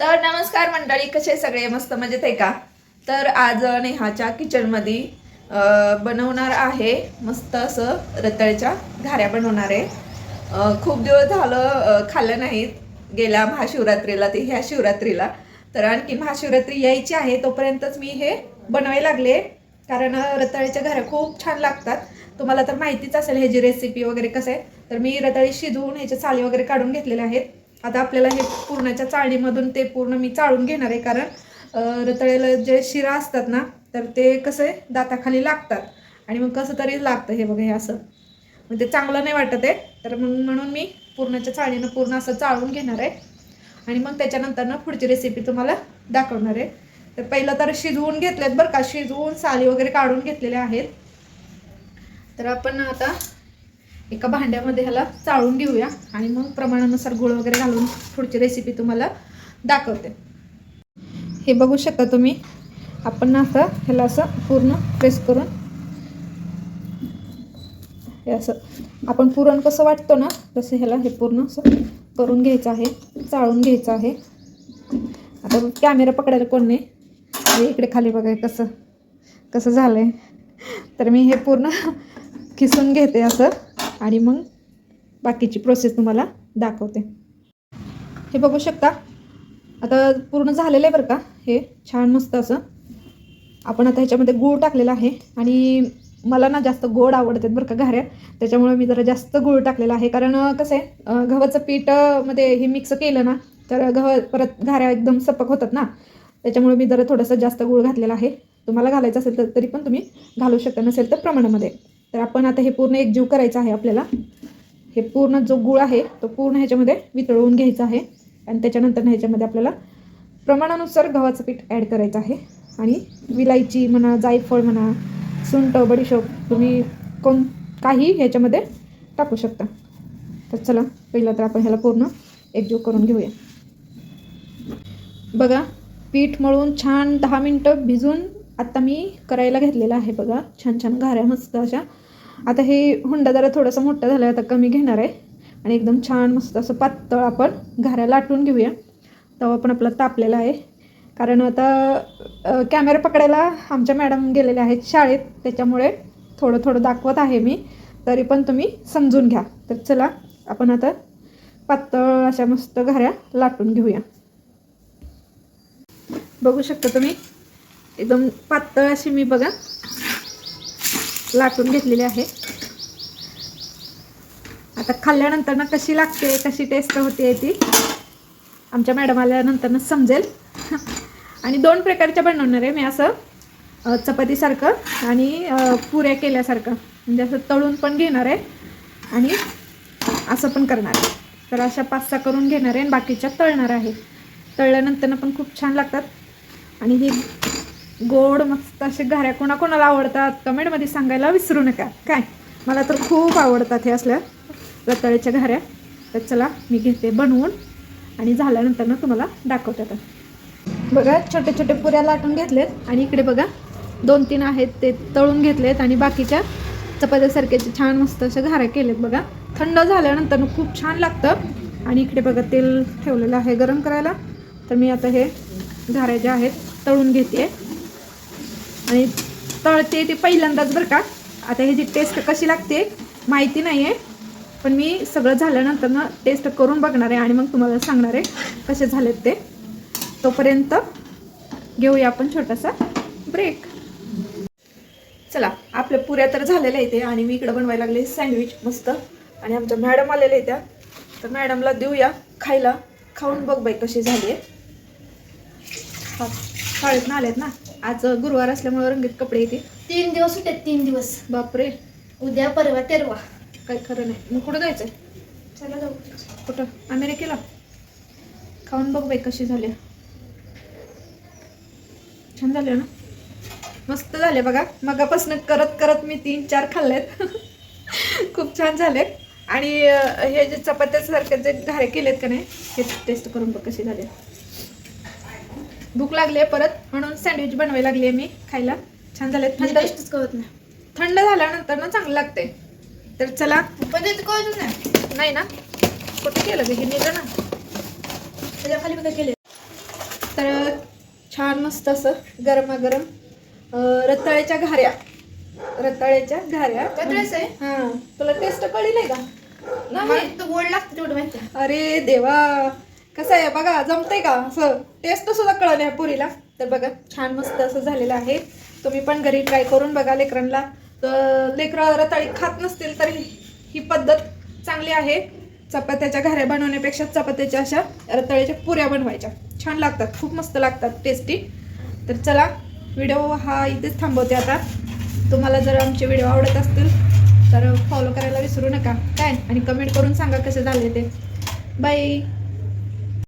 तर नमस्कार मंडळी कसे सगळे? मस्त मजेत आहे का? तर आज नेहाच्या किचनमध्ये बनवणार आहे मस्त असं रताळ्याच्या घाऱ्या बनवणार आहे. खूप दिवस झालं खाल्लं नाहीत. गेल्या महाशिवरात्रीला ते ह्या शिवरात्रीला. तर आणखी महाशिवरात्री यायची आहे तोपर्यंतच मी हे बनवायला लागले. कारण रताळ्याच्या घाऱ्या खूप छान लागतात. तुम्हाला तर माहितीच असेल ह्याची रेसिपी वगैरे कसं आहे? तर मी रताळी शिजवून ह्याच्या साली वगैरे काढून घेतलेल्या आहेत. आता आपल्याला हे पूर्णाच्या चाळणीमधून ते पूर्ण मी चाळून घेणार आहे कारण रतळेला रताळ्याला जे शिरा असतात ना तर ते कसं आहे दाताखाली लागतात. आणि मग कसं तरी लागतं हे बघा हे असं. मग ते चांगलं नाही वाटत आहे तर मग म्हणून मी पूर्णाच्या चाळणीनं पूर्ण असं चाळून घेणार आहे. आणि मग त्याच्यानंतर ना पुढची रेसिपी तुम्हाला दाखवणार आहे. तर पहिलं तर शिजवून घेतल्यात बरं का शिजवून साली वगैरे काढून घेतलेल्या आहेत. तर आपण आता एका भांड्यामध्ये ह्याला चाळून घेऊया आणि मग प्रमाणानुसार गुळ वगैरे घालून पुढची रेसिपी तुम्हाला दाखवते. हे बघू शकता तुम्ही. आपण आता असं ह्याला असं पूर्ण प्रेस करून हे असं आपण पुरण कसं वाटतो ना तसं ह्याला हे पूर्ण असं करून घ्यायचं आहे चाळून घ्यायचं आहे. आता कॅमेरा पकडायला कोण नाही? आणि इकडे खाली बघा कसं कसं झालं आहे तर मी हे पूर्ण खिसून घेते असं. आणि मग बाकीची प्रोसेस तुम्हाला दाखवते. हे बघू शकता. आता पूर्ण झालेलं आहे बरं का? हे छान मस्त असं. आपण आता ह्याच्यामध्ये गूळ टाकलेला आहे. आणि मला ना जास्त गोड आवडतात बरं का घाऱ्या. त्याच्यामुळे मी जरा जास्त गूळ टाकलेला आहे. कारण कसं आहे गव्हाचं पीठमध्ये हे मिक्स केलं ना तर गव्हा परत घाऱ्या एकदम सपक होतात ना. त्याच्यामुळे मी जरा थोडंसं जास्त गूळ घातलेला आहे. तुम्हाला घालायचं असेल तर तरी पण तुम्ही घालू शकता. नसेल तर प्रमाणामध्ये. तर आपण आता हे पूर्ण एकजीव करायचं आहे आपल्याला. हे पूर्ण जो गुळ आहे तो पूर्ण ह्याच्यामध्ये वितळवून घ्यायचा आहे. आणि त्याच्यानंतर ह्याच्यामध्ये आपल्याला प्रमाणानुसार गव्हाचं पीठ ॲड करायचं आहे. आणि विलायची म्हणा जायफळ म्हणा सुंठ बडीशोप तुम्ही कोण काही ह्याच्यामध्ये टाकू शकता. तर चला पहिलं तर आपण ह्याला पूर्ण एकजीव करून घेऊया. बघा पीठ मळून छान दहा मिनटं भिजून आत्ता मी करायला घेतलेलं आहे बघा. छान छान घाऱ्या मस्त अशा आता हे हुंडा जरा थोडासा मोठा झाला आता कमी घेणार आहे. आणि एकदम छान मस्त असं पातळ आपण घाऱ्या लाटून घेऊया. तवा पण आपला तापलेला आहे. कारण आता कॅमेरा पकडायला आमच्या मॅडम गेलेल्या आहेत शाळेत. त्याच्यामुळे थोडं थोडं दाखवत आहे मी. तरी पण तुम्ही समजून घ्या. तर चला आपण आता पातळ अशा मस्त घाऱ्या लाटून घेऊया. बघू शकता तुम्ही? एकदम पातळ अशी मी बघा. लाटून घेतलेली आहे. आता खाल्ल्यानंतर ना कशी लागते कशी टेस्ट होते ती आमच्या मॅडम आल्यानंतर समजेल. आणि दोन प्रकारच्या बनवणार आहे मी असं चपातीसारखं आणि पुऱ्या केल्यासारखं. म्हणजे असं तळून पण घेणार आहे आणि असं पण करणार आहे. तर अशा पाच सहा करून घेणार आहे आणि बाकीच्या तळणार आहे. तळल्यानंतर पण खूप छान लागतात. आणि ही गोड मस्त असे घाऱ्या कोणाकोणाला आवडतात कमेंटमध्ये सांगायला विसरू नका. काय? मला तर खूप आवडतात हे असल्या रताळ्याच्या घाऱ्या. तर चला मी घेते बनवून आणि झाल्यानंतर ना तुम्हाला दाखवते बघा छोटे छोटे पुऱ्या लाटून घेतलेत आणि इकडे बघा दोन तीन आहेत ते तळून घेतलेत आणि बाकीच्या चपात्यासारख्याचे छान मस्त अशा घाऱ्या केलेत बघा. थंड झाल्यानंतर खूप छान लागतं. आणि इकडे बघा तेल ठेवलेलं आहे गरम करायला. तर मी आता हे घाऱ्या ज्या आहेत तळून घेते. आणि तळते ते पहिल्यांदाच बरं का. आता ह्याची टेस्ट कशी लागते माहिती नाही आहे पण मी सगळं झाल्यानंतर ना टेस्ट करून बघणार आहे आणि मग तुम्हाला सांगणार आहे कसे झालेत ते. तोपर्यंत घेऊया आपण छोटासा ब्रेक चला आपल्या पुऱ्या तर झालेल्या इथे आणि मी इकडं बनवायला लागले सँडविच मस्त. आणि आमच्या मॅडम आलेल्या त्या. तर मॅडमला देऊया खायला. खाऊन बघ बाई कशी झाली आहे हा शाळेत ना आलेत ना. आज गुरुवार असल्यामुळे रंगीत कपडे येते तीन दिवस होते तीन दिवस. बापरे. उद्या परवा तेरवा. काही खरं नाही. मग कुठं जायचंय? चला जाऊ कुठं? अमेरिकेला? खाऊन बघ बाई कशी झाली. छान झाले ना? मस्त झाले बघा. मगापासून करत करत मी तीन चार खाल्लेत. खूप छान झाले. आणि हे जे चपात्यासारखे जे घारे केलेत का नाही हे टेस्ट करून बघ कसे झाले भूक लागली आहे परत म्हणून सँडविच बनवायला लागली आहे मी खायला. छान झाले थंड टेस्टच कळत नाही. थंड झाल्यानंतर ना चांगलं लागते. तर चला. पण ते कळत नाही. नाही ना? कुठे केलं हे नेलं ना. त्याच्याखाली बघा केले छान मस्त असं गरमागरम रताळ्याच्या घाऱ्या. रताळ्याच्या घाऱ्या. आहे? हा. तुला टेस्ट कळली नाही का? नाही गोड लागतं तेवढं माहिती. अरे देवा. कसं आहे बघा जमतंय का? असं टेस्ट सुद्धा कळलं आहे पुरीला. तर बघा छान मस्त असं झालेलं आहे. तुम्ही पण घरी ट्राय करून बघा लेकरांना तर लेकरं रताळी खात नसतील तर ही- ही पद्धत चांगली आहे. चपात्याच्या घऱ्या बनवण्यापेक्षा चपात्याच्या अशा रताळ्याच्या पुऱ्या बनवायच्या. छान लागतात खूप मस्त लागतात टेस्टी तर चला व्हिडिओ हा इथेच थांबवते आता. तुम्हाला जर आमचे व्हिडिओ आवडत असतील तर फॉलो करायला विसरू नका. काय? आणि कमेंट करून सांगा कसे झाले ते. बाय